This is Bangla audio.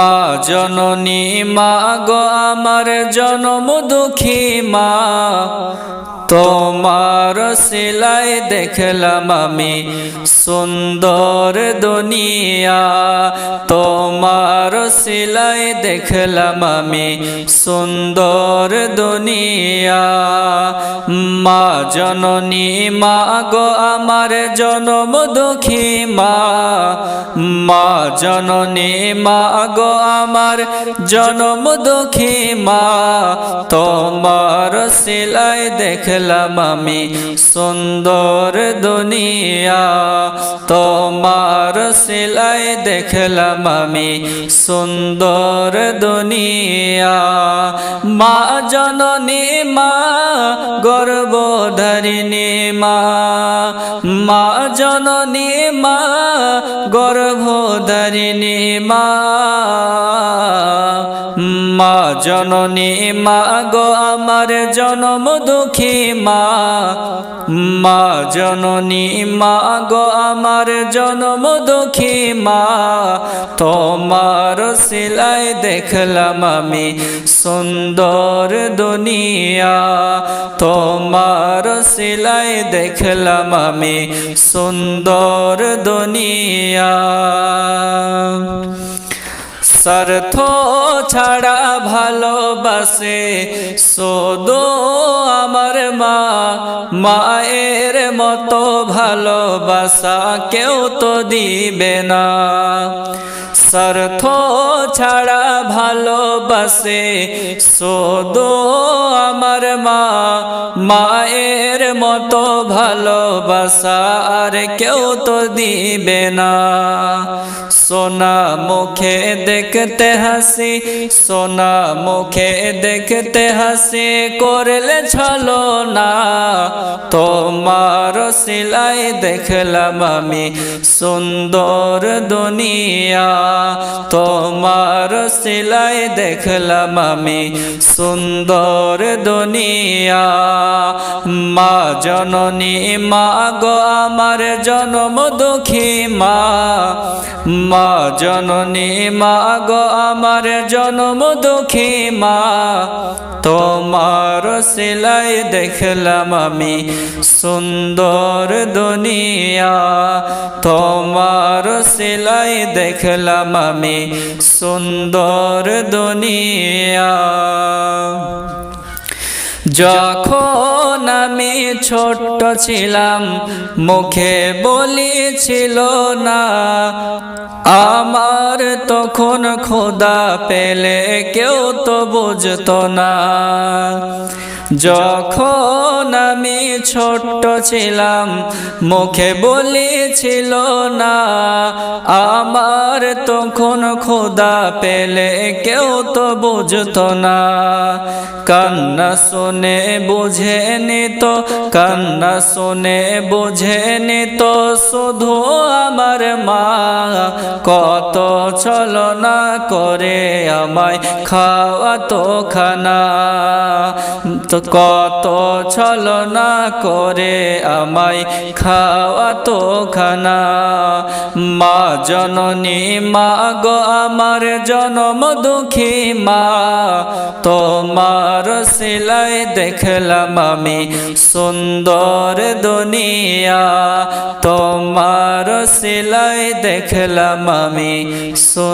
মা জননী মা গো আমার জনম দুঃখী মা। তোমার সিলাই দেখলাম আমি। সুন্দর দুনিয়া, তোমার সিলাই দেখলাম আমি। সুন্দর দুনিয়া, মা জননী, মা গো আমার জনম দুঃখী মা। মা জননী, মা গো আমার জনম দুঃখী মা। তোমার সিলাই দেখলাম আমি সুন্দর দুনিয়া। তোমার সিলাই দেখলাম আমি সুন্দর দুনিয়া। মা জননী মা, গর্ভধারিণী মা। মা জননী মা, গর্ভধারিণী মা। মা জননী মা গো, আমার জনম দুঃখী মা। মা জননী মা গো, আমার জনম দুঃখী মা। তোমার সিলাই দেখলাম আমি সুন্দর দুনিয়া। তোমার সিলাই দেখলাম আমি সুন্দর দুনিয়া। স্বার্থ ছাড়া ভালোবাসে, শোধো আমার মা। মায়ের মতো ভালোবাসা কেউ তো দিবে না। স্বার্থ ছাড়া ভালোবাসে, শোধো আমার মা। মায়ের মতো ভালোবাসা আর কেউ তো দিবে না। সোনা মুখে দেখতে হাসি, সোনা মুখে দেখতে হাসি, করলে ছলো না। তোমার সিলাই দেখলাম আমি সুন্দর দুনিয়া। তোমার সিলাই দেখলাম আমি সুন্দর দুনিয়া। মা জননী, মা গো, আমার জনম দুঃখী মা। মা জননী মা গো, আমার জনম দুঃখী মা। তোমার সিলাই দেখলাম আমি সুন্দর দুনিয়া। তোমার সিলাই দেখলাম আমি সুন্দর দুনিয়া। যখন আমি ছোট্ট ছিলাম, মুখে বলেছিল না। আমার তখন খোদা পেলে কেউ তো বুঝতো না। যখন আমি ছোট্ট ছিলাম, মুখে বলেছিল না। আমার তখন খোদা পেলে কেউ তো বুঝতো না। কান্না শুনে বুঝে নিত কান্না শুনে বুঝে নিত শুধু আমার মা। কত ছলনা করে আমায় খাওয়া তো খানা। তো কত ছলনা করে আমায় খাওয়া তো খানা। মা জননী, মা গো আমার জনম দুঃখী মা। তোমার সিলাই দেখলাম আমি সুন্দর দুনিয়া। তোমার সিলাই দেখলাম আমি সুন্দর